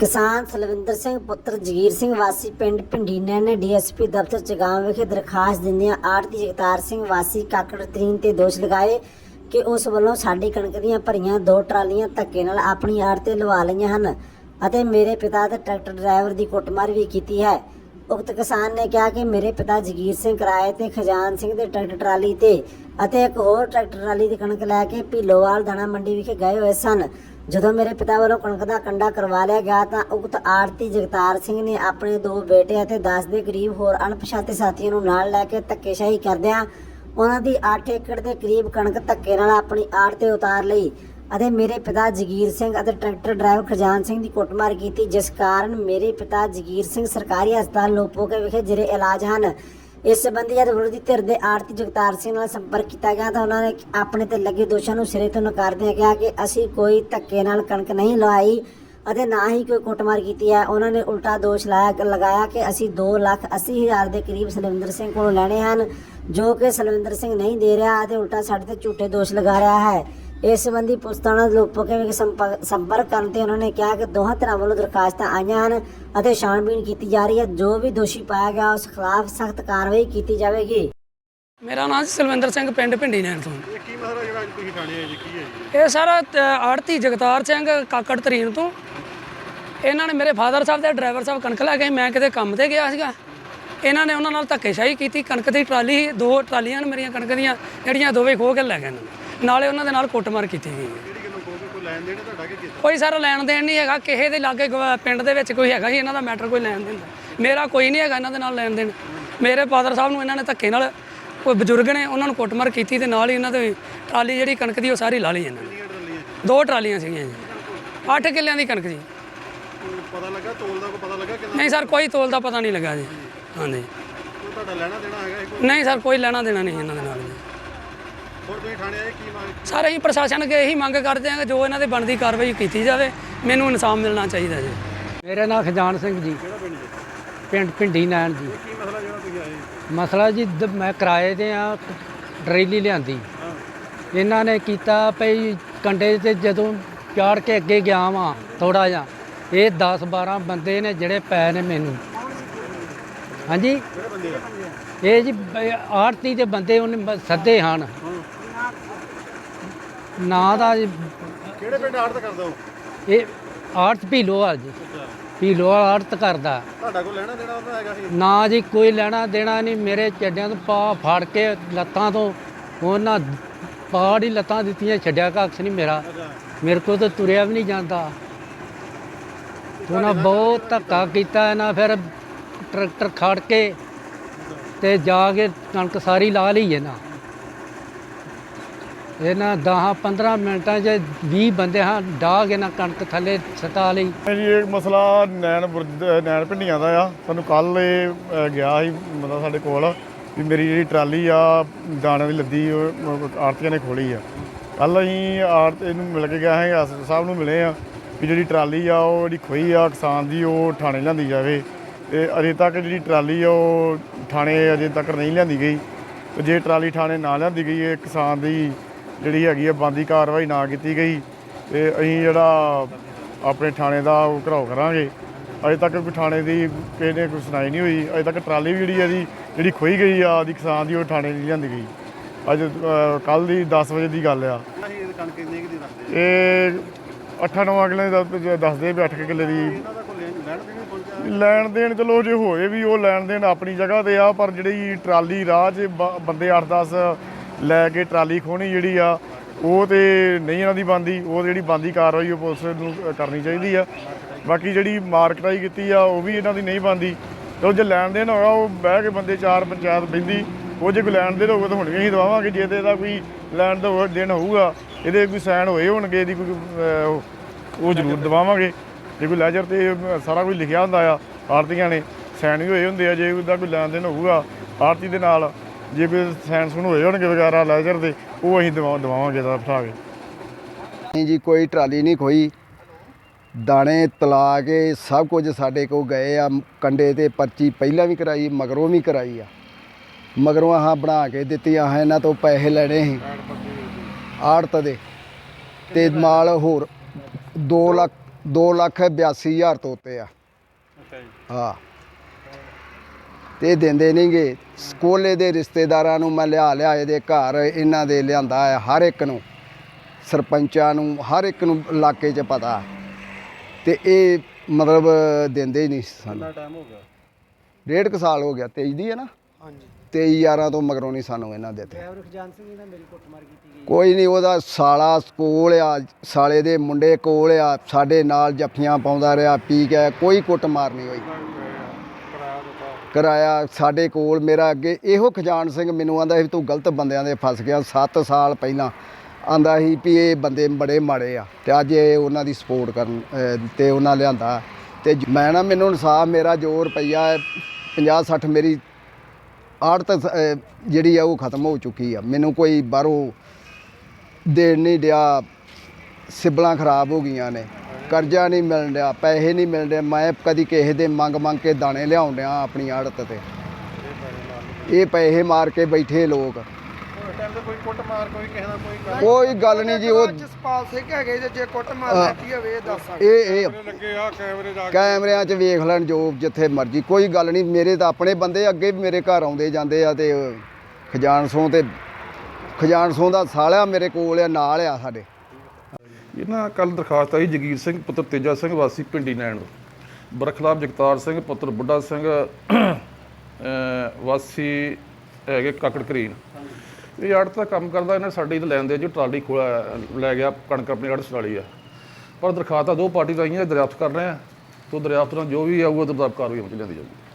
ਕਿਸਾਨ ਸਲਵਿੰਦਰ ਸਿੰਘ ਪੁੱਤਰ ਜਗੀਰ ਸਿੰਘ ਵਾਸੀ ਪਿੰਡ ਭਿੰਡੀਨਾ ਨੇ ਡੀਐਸਪੀ ਦਫ਼ਤਰ ਚਗਾਮ ਵਿਖੇ ਦਰਖਾਸਤ ਦਿੰਦਿਆਂ ਆੜਤੀ ਜਗਤਾਰ ਸਿੰਘ ਵਾਸੀ ਕਾਕੜ ਤਰੀਨ ਤੇ ਦੋਸ਼ ਲਗਾਏ ਕਿ ਉਸ ਵੱਲੋਂ ਸਾਡੀ ਕਣਕ ਦੀਆਂ ਭਰੀਆਂ ਦੋ ਟਰਾਲੀਆਂ ਧੱਕੇ ਨਾਲ ਆਪਣੀ ਆੜ ਤੇ ਲਵਾ ਲਈਆਂ ਹਨ ਅਤੇ ਮੇਰੇ ਪਿਤਾ ਤੇ ਟਰੈਕਟਰ ਡਰਾਈਵਰ ਦੀ ਕੁੱਟਮਾਰ ਵੀ ਕੀਤੀ ਹੈ। ਉਕਤ ਕਿਸਾਨ ਨੇ ਕਿਹਾ ਕਿ ਮੇਰੇ ਪਿਤਾ ਜਗੀਰ ਸਿੰਘ ਕਿਰਾਏ ਤੇ ਖਜਾਨ ਸਿੰਘ ਦੇ ਟਰੈਕਟਰ ਟਰਾਲੀ ਤੇ ਅਤੇ ਇੱਕ ਹੋਰ ਟਰੈਕਟਰ ਟਰਾਲੀ ਦੀ ਕਣਕ ਲੈ ਕੇ ਭੀਲੋਵਾਲ ਦਾਣਾ ਮੰਡੀ ਵਿਖੇ ਗਏ ਹੋਏ ਸਨ। ਜਦੋਂ ਮੇਰੇ ਪਿਤਾ ਵੱਲੋਂ ਕਣਕ ਦਾ ਕੰਡਾ ਕਰਵਾ ਲਿਆ ਗਿਆ ਤਾਂ ਉਕਤ ਆੜਤੀ ਜਗਤਾਰ ਸਿੰਘ ਨੇ ਆਪਣੇ ਦੋ ਬੇਟੇ ਅਤੇ 10 ਦੇ ਕਰੀਬ ਹੋਰ ਅਣਪਛਾਤੇ ਸਾਥੀਆਂ ਨੂੰ ਨਾਲ ਲੈ ਕੇ ਧੱਕੇਸ਼ਾਹੀ ਕਰਦਿਆਂ ਉਹਨਾਂ ਦੀ 8 ਏਕੜ ਦੇ ਕਰੀਬ ਕਣਕ ਧੱਕੇ ਨਾਲ ਆਪਣੀ ਆੜ ਤੇ ਉਤਾਰ ਲਈ ਅਤੇ ਮੇਰੇ ਪਿਤਾ ਜਗੀਰ ਸਿੰਘ ਅਤੇ ਟਰੈਕਟਰ ਡਰਾਈਵਰ ਖਜਾਨ ਸਿੰਘ ਦੀ ਕੁੱਟਮਾਰ ਕੀਤੀ, ਜਿਸ ਕਾਰਨ ਮੇਰੇ ਪਿਤਾ ਜਗੀਰ ਸਿੰਘ ਸਰਕਾਰੀ ਹਸਪਤਾਲ ਲੋਪੋਕੇ ਵਿਖੇ ਜਿਹੜੇ ਇਲਾਜ ਹਨ। ਇਸ ਸੰਬੰਧੀ ਜਦ ਵਿਰੋਧੀ ਧਿਰ ਦੇ ਆਰਤੀ ਜਗਤਾਰ ਸਿੰਘ ਨਾਲ ਸੰਪਰਕ ਕੀਤਾ ਗਿਆ ਤਾਂ ਉਹਨਾਂ ਨੇ ਆਪਣੇ ਤੇ ਲੱਗੇ ਦੋਸ਼ਾਂ ਨੂੰ ਸਿਰੇ ਤੋਂ ਨਕਾਰਦਿਆਂ ਕਿਹਾ ਕਿ ਅਸੀਂ ਕੋਈ ਧੱਕੇ ਨਾਲ ਕਣਕ ਨਹੀਂ ਲਵਾਈ ਅਤੇ ਨਾ ਹੀ ਕੋਈ ਕੁੱਟਮਾਰ ਕੀਤੀ ਹੈ। ਉਹਨਾਂ ਨੇ ਉਲਟਾ ਦੋਸ਼ ਲਾਇਆ ਲਗਾਇਆ ਕਿ ਅਸੀਂ 2 ਲੱਖ 80 ਹਜ਼ਾਰ ਦੇ ਕਰੀਬ ਸਲਵਿੰਦਰ ਸਿੰਘ ਕੋਲੋਂ ਲੈਣੇ ਹਨ, ਜੋ ਕਿ ਸਲਵਿੰਦਰ ਸਿੰਘ ਨਹੀਂ ਦੇ ਰਿਹਾ ਅਤੇ ਉਲਟਾ ਸਾਡੇ ਤੇ ਝੂਠੇ ਦੋਸ਼ ਲਗਾ ਰਿਹਾ ਹੈ। ਇਸ ਸੰਬੰਧੀ ਪੁਲਿਸ ਥਾਣਾ ਲੋਪੋਕੇ ਵਿੱਚ ਸੰਪਰਕ ਕਰਨ ਤੇ ਉਹਨਾਂ ਨੇ ਕਿਹਾ ਕਿ ਦੋਹਾਂ ਧਿਰਾਂ ਵੱਲੋਂ ਦਰਖਾਸਤਾਂ ਆਈਆਂ ਹਨ ਅਤੇ ਛਾਣਬੀਣ ਕੀਤੀ ਜਾ ਰਹੀ ਹੈ। ਜੋ ਵੀ ਦੋਸ਼ੀ ਪਾਇਆ ਗਿਆ, ਉਸ ਖਿਲਾਫ ਸਖਤ ਕਾਰਵਾਈ ਕੀਤੀ ਜਾਵੇਗੀ। ਮੇਰਾ ਨਾਮ ਸਲਵਿੰਦਰ ਸਿੰਘ, ਪਿੰਡ ਭਿੰਡੀ ਨੈਣ ਤੋਂ। ਇਹ ਕੀ ਮਸਲਾ ਜਿਹੜਾ ਅੱਜ ਤੁਸੀਂ ਥਾਣੇ ਆਏ ਜੀ ਕੀ ਹੈ ਜੀ ਇਹ ਸਾਰਾ ਆੜਤੀ ਜਗਤਾਰ ਸਿੰਘ ਕਾਕੜ ਤਰੀਨ ਤੋਂ। ਇਹਨਾਂ ਨੇ ਮੇਰੇ ਫਾਦਰ ਸਾਹਿਬ ਤੇ ਡਰਾਈਵਰ ਸਾਹਿਬ ਕਣਕ ਲੈ ਕੇ ਮੈਂ ਕਿਤੇ ਕੰਮ ਤੇ ਗਿਆ ਸੀਗਾ। ਇਹਨਾਂ ਨੇ ਉਹਨਾਂ ਨਾਲ ਧੱਕੇਸ਼ਾਹੀ ਕੀਤੀ, ਕਣਕ ਦੀ ਟਰਾਲੀ, ਦੋ ਟਰਾਲੀਆਂ ਨੇ ਮੇਰੀਆਂ ਕਣਕ ਦੀਆਂ, ਜਿਹੜੀਆਂ ਦੋਵੇਂ ਖੋਹ ਕੇ ਲੈ ਗਏ ਇਹਨਾਂ ਨੇ। ਨਾਲੇ ਉਹਨਾਂ ਦੇ ਨਾਲ ਕੁੱਟਮਾਰ ਕੀਤੀ ਗਈ ਹੈ। ਕਿਹੜੀ ਗੱਲੋਂ ਕਹੋਗੇ ਕੋਈ ਲੈਣ ਦੇਣ ਤੁਹਾਡਾ ਕਿ ਕੀਤਾ ਕੋਈ ਸਾਰਾ ਲੈਣ ਦੇਣ ਨਹੀਂ ਹੈਗਾ ਕਿਸੇ ਦੇ ਲਾਗੇ ਗਵਾ- ਪਿੰਡ ਦੇ ਵਿੱਚ ਕੋਈ ਹੈਗਾ ਸੀ ਇਹਨਾਂ ਦਾ ਮੈਟਰ ਕੋਈ ਲੈਣ ਦੇਣ ਦਾ। ਮੇਰਾ ਕੋਈ ਨਹੀਂ ਹੈਗਾ ਇਹਨਾਂ ਦੇ ਨਾਲ ਲੈਣ ਦੇਣ। ਮੇਰੇ ਫਾਦਰ ਸਾਹਿਬ ਨੂੰ ਇਹਨਾਂ ਨੇ ਧੱਕੇ ਨਾਲ ਕੋਈ ਬਜ਼ੁਰਗ ਨੇ ਉਹਨਾਂ ਨੂੰ ਕੁੱਟਮਾਰ ਕੀਤੀ ਤੇ ਨਾਲ ਹੀ ਇਹਨਾਂ ਦੇ ਟਰਾਲੀ ਜਿਹੜੀ ਕਣਕ ਦੀ ਉਹ ਸਾਰੀ ਲਾ ਲਈ ਇਹਨਾਂ ਨੇ। ਟਰਾਲੀਆਂ ਦੋ ਟਰਾਲੀਆਂ ਸੀਗੀਆਂ ਜੀ। 8 ਕਿੱਲਿਆਂ ਦੀ ਕਣਕ ਜੀ। ਕੋਈ ਪਤਾ ਲੱਗਾ ਤੋਲ ਦਾ ਕੋਈ ਪਤਾ ਲੱਗਾ ਕਿੰਨਾ? ਨਹੀਂ ਸਰ ਕੋਈ ਤੋਲ ਦਾ ਪਤਾ ਨਹੀਂ ਲੱਗਾ ਜੀ। ਹਾਂਜੀ। ਕੋਈ ਤੁਹਾਡਾ ਲੈਣਾ ਦੇਣਾ ਹੈਗਾ ਇਹ ਕੋਈ? ਨਹੀਂ ਸਰ ਕੋਈ ਲੈਣਾ ਦੇਣਾ ਨਹੀਂ ਇਹਨਾਂ ਦੇ ਨਾਲ ਜੀ। ਹੋਰ ਤੁਸੀਂ ਥਾਣੇ ਆਏ ਕੀ ਮੰਗ ਸਾਰੇ ਅਸੀਂ ਪ੍ਰਸ਼ਾਸਨ ਅੱਗੇ ਇਹੀ ਮੰਗ ਕਰਦੇ ਹਾਂ ਕਿ ਜੋ ਇਹਨਾਂ ਦੇ ਬਣਦੀ ਕਾਰਵਾਈ ਕੀਤੀ ਜਾਵੇ ਮੈਨੂੰ ਇਨਸਾਫ ਮਿਲਣਾ ਚਾਹੀਦਾ ਜੀ। ਮੇਰਾ ਨਾਮ ਖਜਾਨ ਸਿੰਘ ਜੀ। ਕਿਹੜਾ ਪਿੰਡ ਜੀ? ਪਿੰਡ ਭਿੰਡੀ ਨੈਣ ਜੀ। ਕੀ ਮਸਲਾ ਜਿਹੜਾ ਤੁਸੀਂ ਆਏ? ਮਸਲਾ ਜੀ ਦ- ਮੈਂ ਕਿਰਾਏ ਤੇ ਆ ਟਰੇਲੀ ਲਿਆਂਦੀ। ਹਾਂ। ਇਹਨਾਂ ਨੇ ਕੀਤਾ ਭਈ ਕੰਡੇ ਤੇ ਜਦੋਂ ਚਾੜ ਕੇ ਅੱਗੇ ਗਿਆ ਵਾਂ ਥੋੜਾ ਜਿਹਾ। ਇਹ 10 12 ਬੰਦੇ ਨੇ ਜਿਹੜੇ ਪੈ ਨੇ ਮੈਨੂੰ। ਹਾਂਜੀ? ਕਿਹੜੇ ਬੰਦੇ ਆ? ਇਹ ਜੀ ਆੜਤੀ ਦੇ ਬੰਦੇ ਉਹਨੇ ਬ- ਸੱਦੇ ਹਨ। ਨਾਂ ਦਾ ਜੀ। ਕਿਹੜੇ ਪਿੰਡ ਆੜਤ ਕਰਦਾ ਹੋ ਇਹ ਆੜਤ ਭੀਲੋਵਾਲ ਜੀ। ਭੀਲੋਵਾਲ ਆੜਤ ਕਰਦਾ। ਤੁਹਾਡਾ ਕੋਈ ਲੈਣਾ ਦੇਣਾ ਉਹਦਾ ਹੈਗਾ ਸੀ? ਨਾ ਜੀ ਕੋਈ ਲੈਣਾ ਦੇਣਾ ਨਹੀਂ। ਮੇਰੇ ਚੱਡਿਆਂ ਤੋਂ ਪਾ ਫੜ ਕੇ ਲੱਤਾਂ ਤੋਂ ਉਹਨਾਂ ਪਾੜ ਹੀ ਲੱਤਾਂ ਦਿੱਤੀਆਂ ਛੱਡਿਆ ਕੱਖ ਨਹੀਂ ਮੇਰਾ। ਮੇਰੇ ਕੋਲ ਤਾਂ ਤੁਰਿਆ ਵੀ ਨਹੀਂ ਜਾਂਦਾ। ਉਹਨਾਂ ਬਹੁਤ ਧੱਕਾ ਕੀਤਾ ਇਹਨਾਂ ਫਿਰ ਟਰੈਕਟਰ ਖੜ ਕੇ ਤੇ ਜਾ ਕੇ ਕਣਕ ਸਾਰੀ ਲਾ ਲਈ ਇਹਨਾਂ। ਇਹਨਾਂ 10 15 ਮਿੰਟਾਂ 'ਚ 20 ਬੰਦੇ ਹਾਂ ਡਾਗ ਇਹਨਾਂ ਕਣਕ ਥੱਲੇ ਸਤਾ ਲਈ। ਜੀ ਇਹ ਮਸਲਾ ਨੈਣ ਬੁਰਜ ਨੈਣ ਭਿੰਡੀਆਂ ਦਾ ਆ। ਸਾਨੂੰ ਕੱਲ ਇਹ ਅ, ਗਿਆ ਸੀ ਮਤਲਬ ਸਾਡੇ ਕੋਲ ਵੀ ਮੇਰੀ ਜਿਹੜੀ ਟਰਾਲੀ ਆ ਦਾਣੇ ਦੀ ਲੱਦੀ ਉਹ ਆੜਤੀਆਂ ਨੇ ਖੋਲੀ ਆ। ਕੱਲ ਅਸੀਂ ਆੜਤ ਨੂੰ ਮਿਲ ਕੇ ਗਏ ਹਾਂ ਐਸ ਸਾਹਿਬ ਨੂੰ ਮਿਲੇ ਆ ਵੀ ਜਿਹੜੀ ਟਰਾਲੀ ਆ ਉਹ ਜਿਹੜੀ ਖੋਈ ਆ ਕਿਸਾਨ ਦੀ ਉਹ ਥਾਣੇ ਲਿਆਂਦੀ ਜਾਵੇ। ਤੇ ਅਜੇ ਤੱਕ ਜਿਹੜੀ ਟਰਾਲੀ ਆ ਉਹ ਥਾਣੇ ਅਜੇ ਤੱਕ ਨਹੀਂ ਲਿਆਂਦੀ ਗਈ। ਤੇ ਜੇ ਟਰਾਲੀ ਥਾਣੇ ਨਾ ਲਿਆਂਦੀ ਗਈ ਇਹ ਕਿਸਾਨ ਦੀ ਜਿਹੜੀ ਹੈਗੀ ਆ ਬੰਦੀ ਕਾਰਵਾਈ ਨਾ ਕੀਤੀ ਗਈ। ਤੇ ਅਸੀਂ ਜਿਹੜਾ ਆਪਣੇ ਥਾਣੇ ਦਾ ਉਹ ਘਰਾਓ ਕਰਾਂਗੇ। ਅਜੇ ਤੱਕ ਕੋਈ ਥਾਣੇ ਦੀ ਕਿਸੇ ਨੇ ਕੋਈ ਸੁਣਾਈ ਨਹੀਂ ਹੋਈ। ਅਜੇ ਤੱਕ ਟਰਾਲੀ ਵੀ ਜਿਹੜੀ ਇਹਦੀ, ਜਿਹੜੀ ਖੋਈ ਗਈ ਆ ਦੀ ਕਿਸਾਨ ਦੀ ਉਹ ਥਾਣੇ ਨਹੀਂ ਲਿਆਂਦੀ ਗਈ। ਅੱਜ ਕੱਲ ਦੀ 10 ਵਜੇ ਦੀ ਗੱਲ ਆ। ਇਹ 8-9 ਅਗਲੇ ਦੱਸਦੇ ਵੀ 8 ਕਿੱਲੇ ਦੀ। ਲੈਣ ਦੇਣ ਚਲੋ ਜੇ ਹੋਏ ਵੀ ਉਹ ਲੈਣ ਦੇਣ ਆਪਣੀ ਜਗ੍ਹਾ ਤੇ ਆ, ਪਰ ਜਿਹੜੀ ਟਰਾਲੀ ਰਾਹ 'ਚ ਬ- ਬੰਦੇ 8-10 ਲੈ ਕੇ ਟਰਾਲੀ ਖੋਣੀ ਜਿਹੜੀ ਆ, ਉਹ ਤੇ ਨਹੀਂ ਇਹਨਾਂ ਦੀ ਬੰਦੀ ਉਹ ਜਿਹੜੀ ਬੰਦੀ ਕਾਰਵਾਈ ਉਹ ਪੁਲਿਸ ਨੂੰ ਕਰਨੀ ਚਾਹੀਦੀ ਆ। ਬਾਕੀ ਜਿਹੜੀ ਮਾਰਕਟਾਈ ਕੀਤੀ ਆ, ਉਹ ਵੀ ਇਹਨਾਂ ਦੀ ਨਹੀਂ ਬੰਦੀ ਚਲੋ ਜੇ ਲੈਣ ਦੇਣ ਹੋਗਾ ਉਹ ਬਹਿ ਕੇ ਬੰਦੇ ਚਾਰ ਪੰਚਾਇਤ ਬਹਿੰਦੀ, ਉਹ ਜੇ ਕੋਈ ਲੈਣ ਦੇਣ ਹੋਊਗਾ ਤਾਂ ਹੁਣ ਵੀ ਅਸੀਂ ਦਵਾਵਾਂਗੇ। ਜੇ ਤੇ ਇਹਦਾ ਕੋਈ ਲੈਣ ਦਾ ਦੇਣ ਹੋਊਗਾ, ਇਹਦੇ ਕੋਈ ਸਾਈਨ ਹੋਏ ਹੋਣਗੇ, ਇਹਦੀ ਕੋਈ ਉਹ- ਉਹ ਜ਼ਰੂਰ ਦਵਾਵਾਂਗੇ। ਜੇ ਕੋਈ ਲੈਜਰ ਤੇ ਸਾਰਾ ਕੁਝ ਲਿਖਿਆ ਹੁੰਦਾ ਆ ਆਰਤੀਆਂ ਨੇ, ਸਾਈਨ ਵੀ ਹੋਏ ਹੁੰਦੇ ਆ, ਜੇ ਉਹਦਾ ਕੋਈ ਲੈਣ ਦੇਣ ਹੋਊਗਾ ਆਰਤੀ ਦੇ ਨਾਲ ਜੇ ਕੋਈ ਸਾਈਨ ਸੁਣ ਹੋਏ ਹੋਣਗੇ ਵਗੈਰਾ ਲੈਜਰ ਦੇ ਉਹ ਅਸੀਂ ਦਵਾ ਦਵਾਵਾਂਗੇ ਦਾ ਬਿਠਾ ਕੇ ਨਹੀਂ ਜੀ ਕੋਈ ਟਰਾਲੀ ਨਹੀਂ ਖੋਈ। ਦਾਣੇ ਤਲਾ ਕੇ ਸਭ ਕੁਝ ਸਾਡੇ ਕੋਲ ਗਏ ਆ ਕੰਡੇ ਤੇ ਪਰਚੀ ਪਹਿਲਾਂ ਵੀ ਕਰਾਈ ਮਗਰੋਂ ਵੀ ਕਰਾਈ ਆ। ਮਗਰੋਂ ਆਹ ਬਣਾ ਕੇ ਦਿੱਤੀਆਂ ਹੈ ਇਹਨਾਂ ਤੋਂ ਪੈਸੇ ਲੈਣੇ ਸੀ। ਆੜਤ ਦੇ। ਤੇ ਮਾਲ ਹੋਰ 2 ਲੱਖ 2 ਲੱਖ 82 ਹਜ਼ਾਰ ਤੋਂ ਉੱਤੇ ਆ। ਅੱਛਾ ਜੀ। ਹਾਂ। ਤੇ ਦਿੰਦੇ ਨਹੀਂਗੇ ਸਕੋਲੇ ਦੇ ਰਿਸ਼ਤੇਦਾਰਾਂ ਨੂੰ ਮੈਂ ਲਿਆ ਲਿਆ ਇਹਦੇ ਘਰ ਇਹਨਾਂ ਦੇ ਲਿਆਂਦਾ ਹੈ ਹਰ ਇੱਕ ਨੂੰ। ਸਰਪੰਚਾਂ ਨੂੰ ਹਰ ਇੱਕ ਨੂੰ ਇਲਾਕੇ 'ਚ ਪਤਾ। ਤੇ ਇਹ ਮਤਲਬ ਦਿੰਦੇ ਹੀ ਨਹੀਂ ਸਾਨੂੰ। ਕਿੰਨਾ ਟਾਈਮ ਹੋ ਗਿਆ? ਡੇਢ ਕੁ ਸਾਲ ਹੋ ਗਿਆ 23 ਦੀ ਹੈ ਨਾ? ਹਾਂਜੀ। 23 11 ਤੋਂ ਮਗਰੋਂ ਨਹੀਂ ਸਾਨੂੰ ਇਹਨਾਂ ਦੇ ਤੇ। ਕੋਈ ਨਹੀਂ ਉਹਦਾ ਸਾਲਾ ਕੋਲ ਆ ਸਾਲੇ ਦੇ ਮੁੰਡੇ ਕੋਲ ਆ ਸਾਡੇ ਨਾਲ ਜੱਫੀਆਂ ਪਾਉਂਦਾ ਰਿਹਾ ਪੀ ਕੇ ਕੋਈ ਕੁੱਟ ਮਾਰ ਨਹੀਂ ਹੋਈ। ਕਰਾਇਆ ਸਾਡੇ ਕੋਲ ਮੇਰਾ ਅੱਗੇ ਇਹੋ ਖਜਾਨ ਸਿੰਘ ਮੈਨੂੰ ਆਂਦਾ ਸੀ ਤੂੰ ਗਲਤ ਬੰਦਿਆਂ ਦੇ ਫਸ ਗਿਆ 7 ਸਾਲ ਪਹਿਲਾਂ। ਆਂਦਾ ਸੀ ਵੀ ਇਹ ਬੰਦੇ ਬੜੇ ਮਾੜੇ ਆ ਤੇ ਅੱਜ ਇਹ ਉਹਨਾਂ ਦੀ ਸਪੋਰਟ ਕਰਨ ਅਹ, ਤੇ ਉਹਨਾਂ ਲਿਆਂਦਾ। ਤੇ ਮੈਂ ਨਾ ਮੈਨੂੰ ਇਨਸਾਫ ਮੇਰਾ ਜੋ ਰੁਪਈਆ 50 60 ਮੇਰੀ ਆੜਤ ਜਿਹੜੀ ਆ ਉਹ ਖਤਮ ਹੋ ਚੁੱਕੀ ਆ। ਮੈਨੂੰ ਕੋਈ ਬਾਹਰੋਂ ਦੇਣ ਨਹੀਂ ਡਿਆ ਸਿਬਲਾਂ ਖਰਾਬ ਹੋ ਗਈਆਂ ਨੇ। ਕਰਜ਼ਾ ਨਹੀਂ ਮਿਲਣ ਡਿਆ ਪੈਸੇ ਨਹੀਂ ਮਿਲਣ ਡਿਆ ਮੈਂ ਕਦੀ ਕਿਸੇ ਦੇ ਮੰਗ ਮੰਗ ਕੇ ਦਾਣੇ ਲਿਆਉਣ ਡਿਆ ਆਪਣੀ ਆੜਤ ਤੇ। ਇਹ ਪੈਸੇ ਮਾਰ ਕੇ ਬੈਠੇ ਲੋਕ। ਉਹ ਟਾਈਮ ਤੇ ਕੋਈ ਕੁੱਟ ਮਾਰ ਕੋਈ ਕਿਸੇ ਦਾ ਕੋਈ ਗੱਲ ਕੋਈ ਗੱਲ ਨਹੀਂ ਜੀ ਉਹ ਜਸਪਾਲ ਸਿੰਘ ਹੈਗੇ ਜੇ- ਜੇ ਕੁੱਟ ਮਾਰ ਹਾਂ। ਲੈਂਦੀ ਹੋਵੇ ਇਹ ਦੱਸ ਇਹ ਇਹ ਲੱਗੇ ਆ ਕੈਮਰੇ ਜਾ ਕੈਮਰਿਆਂ 'ਚ ਵੇਖ ਲੈਣ ਜੋ ਜਿੱਥੇ ਮਰਜ਼ੀ। ਕੋਈ ਗੱਲ ਨਹੀਂ ਮੇਰੇ ਤਾਂ ਆਪਣੇ ਬੰਦੇ ਅੱਗੇ ਵੀ ਮੇਰੇ ਘਰ ਆਉਂਦੇ ਜਾਂਦੇ ਆ ਤੇ ਖਜਾਨ ਸੋਂ ਤੇ ਖਜਾਨ ਸੋਂ ਦਾ ਸਾਲਿਆ ਮੇਰੇ ਕੋਲ ਆ ਨਾਲ ਆ ਸਾਡੇ। ਇਹਨਾਂ ਕੱਲ ਦਰਖਾਸਤ ਆਈ ਜਗੀਰ ਸਿੰਘ, ਪੁੱਤਰ ਤੇਜਾ ਸਿੰਘ, ਵਾਸੀ ਪਿੰਡੀ ਨੈਣ ਬਰਖਲਾਫ ਜਗਤਾਰ ਸਿੰਘ, ਪੁੱਤਰ ਬੁੱਢਾ ਸਿੰਘ ਵਾਸੀ ਹੈਗੇ ਕਾਕੜ ਕਰੀਨ ਇਹ ਆੜਤ ਤਾਂ ਕੰਮ ਕਰਦਾ, ਇਹਨੇ ਸਾਡੀ ਤੇ ਲੈਂਦੇ ਜੋ, ਟਰਾਲੀ ਖੋਲਾ ਲੈ ਗਿਆ, ਕਣਕ ਆਪਣੀ ਆੜਤ ਵਾਲੀ ਆ। ਪਰ ਦਰਖਾਸਤਾਂ ਦੋ ਪਾਰਟੀ ਦਾ ਆਈਆਂ ਦਰਿਆਫਤ ਕਰ ਰਹੇ ਆ। ਤੋਂ ਦਰਿਆਫਤ ਨਾਲ ਜੋ ਵੀ ਆਊਗਾ ਤੇ ਕਾਰਵਾਈ ਹੋ ਚ ਲੈਂਦੀ ਜਾਊਗੀ।